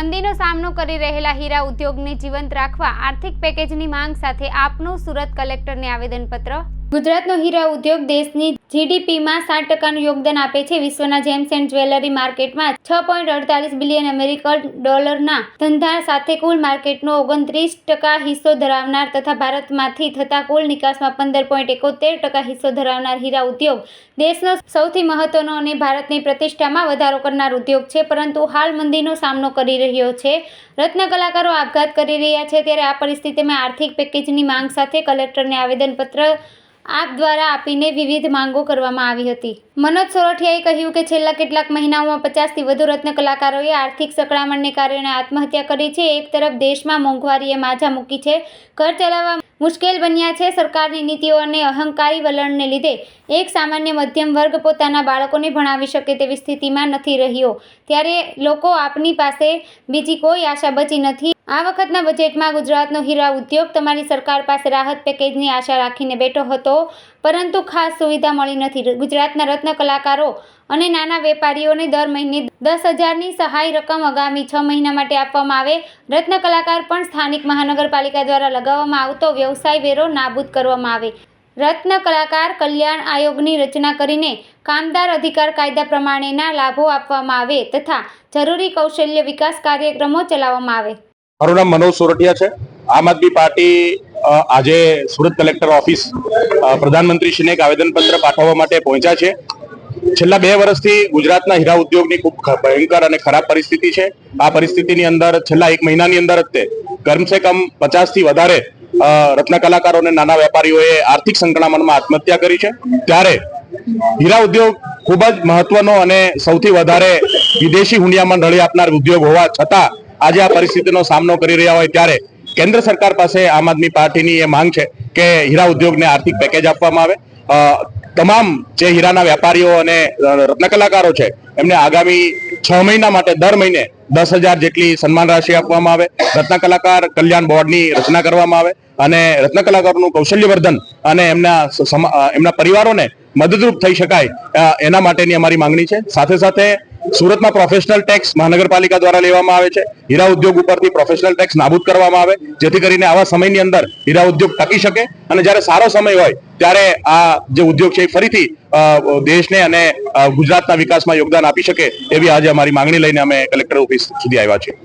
મંદીનો સામનો કરી રહેલા હીરા ઉદ્યોગને જીવંત રાખવા આર્થિક પેકેજની માંગ સાથે આપનું સુરત કલેક્ટરને આવેદનપત્ર ગુજરાતનો હીરા ઉદ્યોગ દેશની જીડીપીમાં સાત ટકાનું યોગદાન આપે છે. વિશ્વના જેમ્સ એન્ડ જ્વેલરી માર્કેટમાં છ પોઈન્ટ અડતાલીસ બિલિયન અમેરિકન ડોલરના ધંધા સાથે કુલ માર્કેટનો ઓગણત્રીસ ટકા હિસ્સો ધરાવનાર તથા ભારતમાંથી થતા કુલ નિકાસમાં પંદર પોઈન્ટ એકોતેર ટકા હિસ્સો ધરાવનાર હીરા ઉદ્યોગ દેશનો સૌથી મહત્વનો અને ભારતની પ્રતિષ્ઠામાં વધારો કરનાર ઉદ્યોગ છે. પરંતુ હાલ મંદીનો સામનો કરી રહ્યો છે. રત્ન કલાકારો આપઘાત કરી રહ્યા છે. ત્યારે આ પરિસ્થિતિમાં આર્થિક પેકેજની માંગ સાથે કલેક્ટરને આવેદનપત્ર આપ દ્વારા આપીને વિવિધ માંગો કરવામાં આવી હતી. મનોજ સોરઠિયાએ કહ્યું કે છેલ્લા કેટલાક મહિનાઓમાં પચાસથી વધુ રત્ન કલાકારોએ આર્થિક સકળામણને કારણે આત્મહત્યા કરી છે. એક તરફ દેશમાં મોંઘવારીએ માજા મૂકી છે. ઘર ચલાવવા મુશ્કેલ બન્યા છે. સરકારની નીતિઓ અને અહંકારી વલણને લીધે એક સામાન્ય મધ્યમ વર્ગ પોતાના બાળકોને ભણાવી શકે તેવી સ્થિતિમાં નથી રહ્યો. ત્યારે લોકો આપની પાસે બીજી કોઈ આશા બચી નથી. આ વખતના બજેટમાં ગુજરાતનો હીરા ઉદ્યોગ તમારી સરકાર પાસે રાહત પેકેજની આશા રાખીને બેઠો હતો, પરંતુ ખાસ સુવિધા મળી નથી. ગુજરાતના રત્ન કલાકારો અને નાના વેપારીઓને દર મહિને દસ હજારની સહાય રકમ આગામી છ મહિના માટે આપવામાં આવે. રત્ન કલાકાર પણ સ્થાનિક મહાનગરપાલિકા દ્વારા લગાવવામાં આવતો વ્યવસાય વેરો નાબૂદ કરવામાં આવે. રત્ન કલાકાર કલ્યાણ આયોગની રચના કરીને કામદાર અધિકાર કાયદા પ્રમાણેના લાભો આપવામાં આવે તથા જરૂરી કૌશલ્ય વિકાસ કાર્યક્રમો ચલાવવામાં આવે. મારું નામ મનોજ સોરઠિયા છે. આમ આદમી પાર્ટી આજે સુરત કલેક્ટર ઓફિસ પ્રધાનમંત્રીશ્રીને એક આવેદનપત્ર પાઠવવા માટે પહોંચ્યા છે. છેલ્લા બે વર્ષથી ગુજરાતના હીરા ઉદ્યોગની ખૂબ ભયંકર અને ખરાબ પરિસ્થિતિ છે. આ પરિસ્થિતિની અંદર છેલ્લા એક મહિનાની અંદર જ તે કમસે કમ પચાસથી વધારે રત્ન કલાકારો અને નાના વેપારીઓએ આર્થિક સંકળામણમાં આત્મહત્યા કરી છે. ત્યારે હીરા ઉદ્યોગ ખૂબ જ મહત્વનો અને સૌથી વધારે વિદેશી હુંડિયામણ રળી આપનાર ઉદ્યોગ હોવા છતાં આજે આ પરિસ્થિતિનો સામનો કરી રહ્યા હોય ત્યારે કેન્દ્ર સરકાર પાસે આમ આદમી પાર્ટીની એ માંગ છે કે હીરા ઉદ્યોગને આર્થિક પેકેજ આપવામાં આવે. તમામ જે હીરાના વેપારીઓ અને રત્નકલાકારો રત્ન કલાકારો છે, એમને આગામી છ મહિના માટે દર મહિને દસ હજાર જેટલી સન્માન રાશિ આપવામાં આવે. રત્ન કલાકાર કલ્યાણ બોર્ડની રચના કરવામાં આવે અને રત્ન કલાકારોનું કૌશલ્યવર્ધન અને એમના એમના પરિવારોને મદદરૂપ થઈ શકાય એના માટેની અમારી માંગણી છે. સાથે સાથે સુરતમાં પ્રોફેશનલ ટેક્સ મહાનગરપાલિકા દ્વારા લેવામાં આવે છે. હીરા ઉદ્યોગ ઉપરથી પ્રોફેશનલ ટેક્સ નાબૂદ કરવામાં આવે, જેથી કરીને આવા સમયની અંદર હીરા ઉદ્યોગ ટકી શકે. અને જ્યારે સારો સમય હોય, ત્યારે આ જે ઉદ્યોગ છે એ ફરીથી દેશને અને ગુજરાતના વિકાસમાં યોગદાન આપી શકે, એવી આજે અમારી માંગણી લઈને અમે કલેક્ટર ઓફિસ સુધી આવ્યા છીએ.